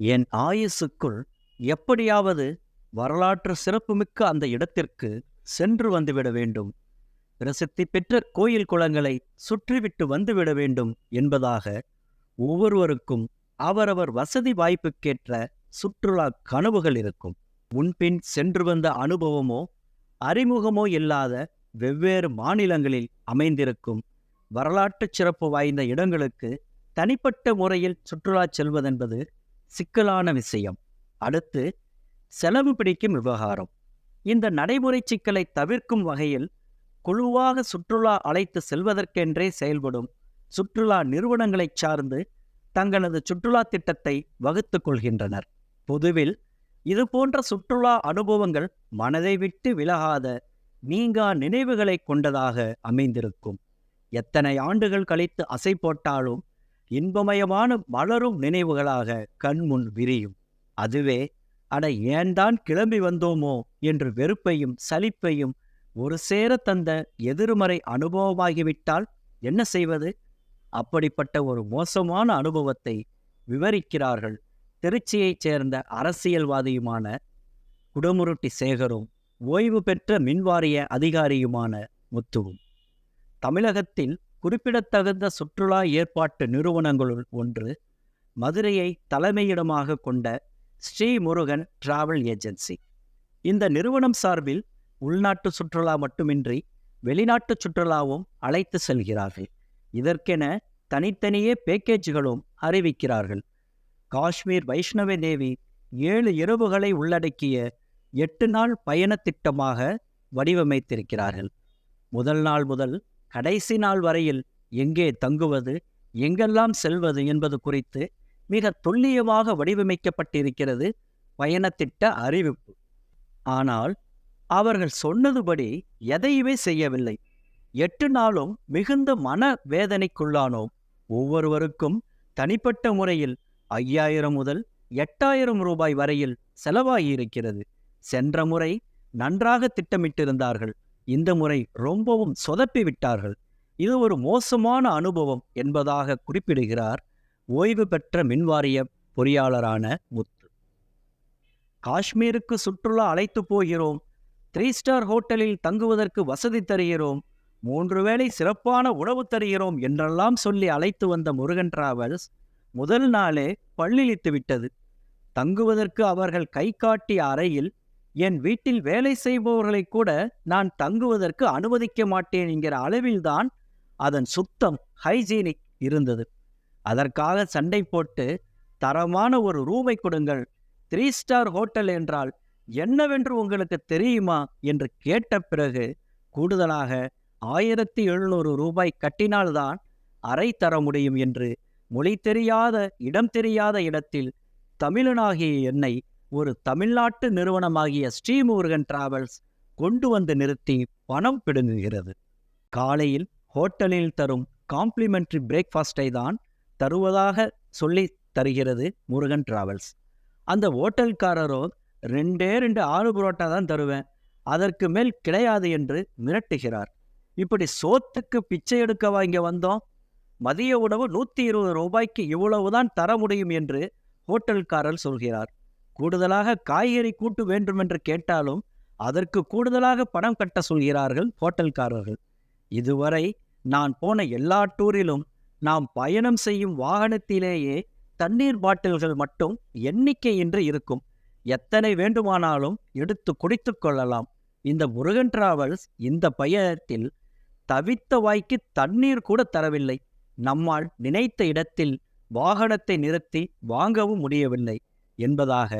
என் ஆயுசுக்குள் எப்படியாவது வரலாற்று சிறப்புமிக்க அந்த இடத்திற்கு சென்று வந்துவிட வேண்டும். பிரசித்தி பெற்ற கோயில் குளங்களை சுற்றிவிட்டு வந்துவிட வேண்டும் என்பதாக ஒவ்வொருவருக்கும் அவரவர் வசதி வாய்ப்புக்கேற்ற சுற்றுலா கனவுகள் இருக்கும். முன்பின் சென்று வந்த அனுபவமோ அறிமுகமோ இல்லாத வெவ்வேறு மாநிலங்களில் அமைந்திருக்கும் வரலாற்றுச் சிறப்பு வாய்ந்த இடங்களுக்கு தனிப்பட்ட முறையில் சுற்றுலா செல்வதென்பது சிக்கலான விஷயம். அடுத்து செலவு பிடிக்கும் விவகாரம். இந்த நடைமுறை சிக்கலை தவிர்க்கும் வகையில் குழுவாக சுற்றுலா அழைத்து செல்வதற்கென்றே செயல்படும் சுற்றுலா நிறுவனங்களைச் சார்ந்து தங்களது சுற்றுலா திட்டத்தை வகுத்துக் கொள்கின்றனர். பொதுவில் இதுபோன்ற சுற்றுலா அனுபவங்கள் மனதை விட்டு விலகாத நீங்கா நினைவுகளை கொண்டதாக அமைந்திருக்கும். எத்தனை ஆண்டுகள் கழித்து அசை போட்டாலும் இன்பமயமான மலரும் நினைவுகளாக கண்முன் விரியும். அதுவே அட ஏன்தான் கிளம்பி வந்தோமோ என்று வெறுப்பையும் சலிப்பையும் ஒரு சேர தந்த எதிர்மறை அனுபவமாகிவிட்டால் என்ன செய்வது? அப்படிப்பட்ட ஒரு மோசமான அனுபவத்தை விவரிக்கிறார்கள் திருச்சியைச் சேர்ந்த அரசியல்வாதியுமான குடமுருட்டி சேகரும் ஓய்வு பெற்ற மின்வாரிய அதிகாரியுமான முத்துவும். தமிழகத்தில் குறிப்பிடத்தகுந்த சுற்றுலா ஏற்பாட்டு நிறுவனங்களுள் ஒன்று மதுரையை தலைமையிடமாக கொண்ட ஸ்ரீமுருகன் டிராவல் ஏஜென்சி. இந்த நிறுவனம் சார்பில் உள்நாட்டு சுற்றுலா மட்டுமின்றி வெளிநாட்டு சுற்றுலாவும் அழைத்து செல்கிறார்கள். இதற்கென தனித்தனியே பேக்கேஜ்களும் அறிவிக்கிறார்கள். காஷ்மீர் வைஷ்ணவி தேவி ஏழு இரவுகளை உள்ளடக்கிய எட்டு நாள் பயண திட்டமாக வடிவமைத்திருக்கிறார்கள். முதல் நாள் முதல் கடைசி நாள் வரையில் எங்கே தங்குவது எங்கெல்லாம் செல்வது என்பது குறித்து மிக துல்லியமாக வடிவமைக்கப்பட்டிருக்கிறது பயணத்திட்ட அறிவிப்பு. ஆனால் அவர்கள் சொன்னதுபடி எதையுமே செய்யவில்லை. எட்டு நாளும் மிகுந்த மன வேதனைக்குள்ளானோம். ஒவ்வொருவருக்கும் தனிப்பட்ட முறையில் ஐயாயிரம் முதல் எட்டாயிரம் ரூபாய் வரையில் செலவாகியிருக்கிறது. சென்ற முறை நன்றாக திட்டமிட்டிருந்தார்கள். இந்த முறை ரொம்பவும் சொதப்பி விட்டார்கள். இது ஒரு மோசமான அனுபவம் என்பதாக குறிப்பிடுகிறார் ஓய்வு பெற்ற மின்வாரிய பொறியாளரான முத்து. காஷ்மீருக்கு சுற்றுலா அழைத்து போகிறோம். த்ரீ ஸ்டார் ஹோட்டலில் தங்குவதற்கு வசதி தருகிறோம். மூன்று வேளை சிறப்பான உணவு தருகிறோம் என்றெல்லாம் சொல்லி அழைத்து வந்த முருகன் டிராவல்ஸ் முதல் நாளே பள்ளிழித்து விட்டது. தங்குவதற்கு அவர்கள் கை காட்டிய அறையில் என் வீட்டில் வேலை செய்பவர்களை கூட நான் தங்குவதற்கு அனுமதிக்க மாட்டேன் என்கிற அளவில்தான் அதன் சுத்தம் ஹைஜீனிக் இருந்தது. அதற்காக சண்டை போட்டு தரமான ஒரு ரூமை கொடுங்கள். த்ரீ ஸ்டார் ஹோட்டல் என்றால் என்னவென்று உங்களுக்கு தெரியுமா? என்று கேட்ட பிறகு கூடுதலாக ஆயிரத்தி எழுநூறு ரூபாய் கட்டினால்தான் அறை தர முடியும் என்று மொழி தெரியாத இடம் தெரியாத இடத்தில் தமிழனாகிய என்னை ஒரு தமிழ்நாட்டு நிறுவனமாகிய ஸ்ரீமுருகன் டிராவல்ஸ் கொண்டு வந்து நிறுத்தி பணம் பிடுங்குகிறது. காலையில் ஹோட்டலில் தரும் காம்ப்ளிமெண்ட்ரி பிரேக்ஃபாஸ்டை தான் தருவதாக சொல்லி தருகிறது முருகன் டிராவல்ஸ் அந்த ஹோட்டல்காரரோ ரெண்டே ரெண்டு ஆறு புரோட்டா தான் தருவேன். அதற்கு மேல் கிடையாது என்று மிரட்டுகிறார். இப்படி சோத்துக்கு பிச்சை எடுக்கவா இங்கே வந்தோம்? மதிய உணவு நூற்றி இருபது ரூபாய்க்கு இவ்வளவுதான் தர முடியும் என்று ஹோட்டல்காரர் சொல்கிறார். கூடுதலாக காய்கறி கூட்டு வேண்டுமென்று கேட்டாலும் அதற்கு கூடுதலாக பணம் கட்ட சொல்கிறார்கள் ஹோட்டல்காரர்கள். இதுவரை நான் போன எல்லா டூரிலும் நாம் பயணம் செய்யும் வாகனத்திலேயே தண்ணீர் பாட்டில்கள் மட்டும் எண்ணிக்கையின்றி இருக்கும். எத்தனை வேண்டுமானாலும் எடுத்து குடித்து கொள்ளலாம். இந்த முருகன் டிராவல்ஸ் இந்த பயணத்தில் தவித்த வாய்க்கு தண்ணீர் கூட தரவில்லை. நம்மால் நினைத்த இடத்தில் வாகனத்தை நிறுத்தி வாங்கவும் முடியவில்லை என்பதாக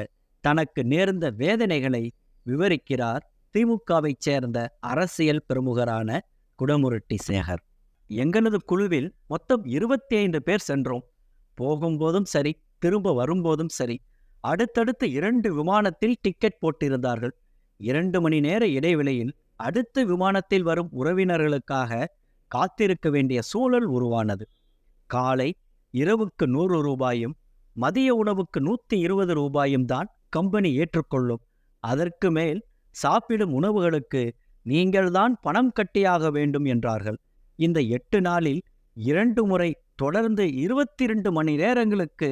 தனக்கு நேர்ந்த வேதனைகளை விவரிக்கிறார். திமுகவைச் சேர்ந்த அரசியல் பிரமுகரான குடமுருட்டி சேகர். எங்களது குழுவில் மொத்தம் இருபத்தி ஐந்து பேர் சென்றோம். போகும்போதும் சரி திரும்ப வரும்போதும் சரி அடுத்தடுத்து இரண்டு விமானத்தில் டிக்கெட் போட்டிருந்தார்கள். இரண்டு மணி நேர இடைவெளியில் அடுத்த விமானத்தில் வரும் உறவினர்களுக்காக காத்திருக்க வேண்டிய சூழல் உருவானது. காலை இரவுக்கு நூறு ரூபாயும் மதிய உணவுக்கு நூற்றி இருபது ரூபாயும் தான் கம்பெனி ஏற்றுக்கொள்ளும். அதற்கு மேல் சாப்பிடும் உணவுகளுக்கு நீங்கள்தான் பணம் கட்டியாக வேண்டும் என்றார்கள். இந்த எட்டு நாளில் இரண்டு முறை தொடர்ந்து இருபத்தி இரண்டு மணி நேரங்களுக்கு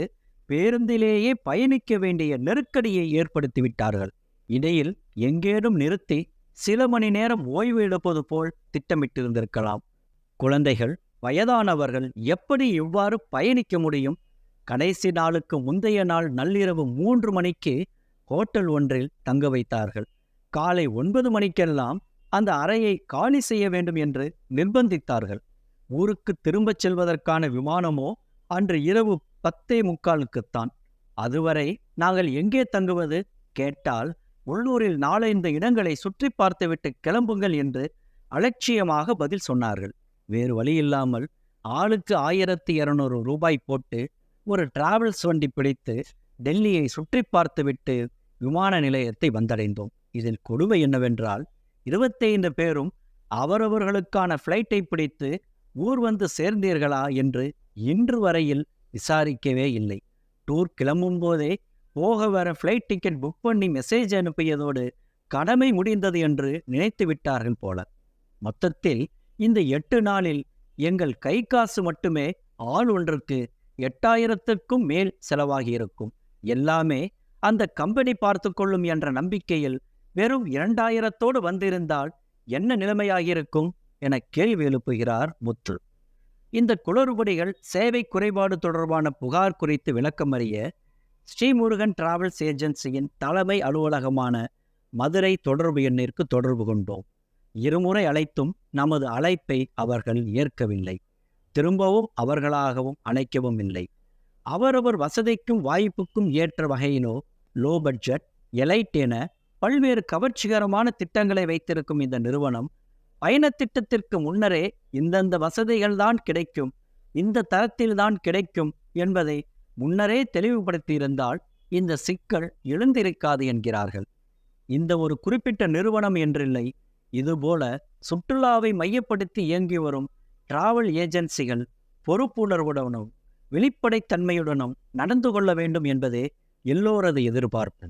பேருந்திலேயே பயணிக்க வேண்டிய நெருக்கடியை ஏற்படுத்திவிட்டார்கள் இடையில் எங்கேனும் நிறுத்தி சில மணி நேரம் ஓய்வு எடுப்பது போல் திட்டமிட்டிருந்திருக்கலாம். குழந்தைகள் வயதானவர்கள் எப்படி இவ்வாறு பயணிக்க முடியும்? கடைசி நாளுக்கு முந்தைய நாள் நள்ளிரவு மூன்று மணிக்கு ஹோட்டல் ஒன்றில் தங்க வைத்தார்கள். காலை ஒன்பது மணிக்கெல்லாம் அந்த அறையை காலி செய்ய வேண்டும் என்று நிர்பந்தித்தார்கள். ஊருக்கு திரும்பச் செல்வதற்கான விமானமோ அன்று இரவு பத்தே முக்காலுக்குத்தான் அதுவரை நாங்கள் எங்கே தங்குவது? கேட்டால் உள்ளூரில் நாலைந்து இடங்களை சுற்றி பார்த்துவிட்டு கிளம்புங்கள் என்று அலட்சியமாக பதில் சொன்னார்கள். வேறு வழியில்லாமல் ஆளுக்கு ஆயிரத்தி இருநூறு ரூபாய் போட்டு ஒரு டிராவல்ஸ் வண்டி பிடித்து டெல்லியை சுற்றி பார்த்துவிட்டு விமான நிலையத்தை வந்தடைந்தோம். இதில் கொடுமை என்னவென்றால் இருபத்தைந்து பேரும் அவரவர்களுக்கான ஃப்ளைட்டை பிடித்து ஊர் வந்து சேர்ந்தீர்களா என்று இன்று வரையில் விசாரிக்கவே இல்லை. டூர் கிளம்பும் போதே போக வர ஃப்ளைட் டிக்கெட் புக் பண்ணி மெசேஜ் அனுப்பியதோடு கடமை முடிந்தது என்று நினைத்து விட்டார்கள் போல. மொத்தத்தில் இந்த எட்டு நாளில் எங்கள் கை காசு மட்டுமே ஆள் ஒன்றுக்கு எட்டாயிரத்துக்கும் மேல் செலவாகியிருக்கும். எல்லாமே அந்த கம்பெனி பார்த்து கொள்ளும் என்ற நம்பிக்கையில் வெறும் இரண்டாயிரத்தோடு வந்திருந்தால் என்ன நிலைமையாகியிருக்கும் என கேள்வி எழுப்புகிறார் முத்து. இந்த குளறுபடிகள் சேவை குறைபாடு தொடர்பான புகார் குறித்து விளக்கமறிய ஸ்ரீமுருகன் டிராவல்ஸ் ஏஜென்சியின் தலைமை அலுவலகமான மதுரை தொடர்பு எண்ணிற்கு தொடர்பு கொண்டோம். இருமுறை அழைத்தும் நமது அழைப்பை அவர்கள் ஏற்கவில்லை. திரும்பவும் அவர்களாகவும் அழைக்கவும் இல்லை. அவரவர் வசதிக்கும் வாய்ப்புக்கும் ஏற்ற வகையிலோ லோ பட்ஜெட் எலைட் என பல்வேறு கவர்ச்சிகரமான திட்டங்களை வைத்திருக்கும் இந்த நிறுவனம் பயணத் திட்டத்திற்கு முன்னரே இந்தந்த வசதிகள்தான் கிடைக்கும் இந்த தரத்தில்தான் கிடைக்கும் என்பதை முன்னரே தெளிவுபடுத்தியிருந்தால் இந்த சிக்கல் எழுந்திருக்காது என்கிறார்கள். இந்த ஒரு குறிப்பிட்ட நிறுவனம் என்றில்லை இதுபோல சுற்றுலாவை மையப்படுத்தி இயங்கி வரும் டிராவல் ஏஜென்சிகள் பொறுப்புணர்வுடனும் வெளிப்படைத்தன்மையுடனும் நடந்து கொள்ள வேண்டும் என்பதே எல்லோரது எதிர்பார்ப்பு.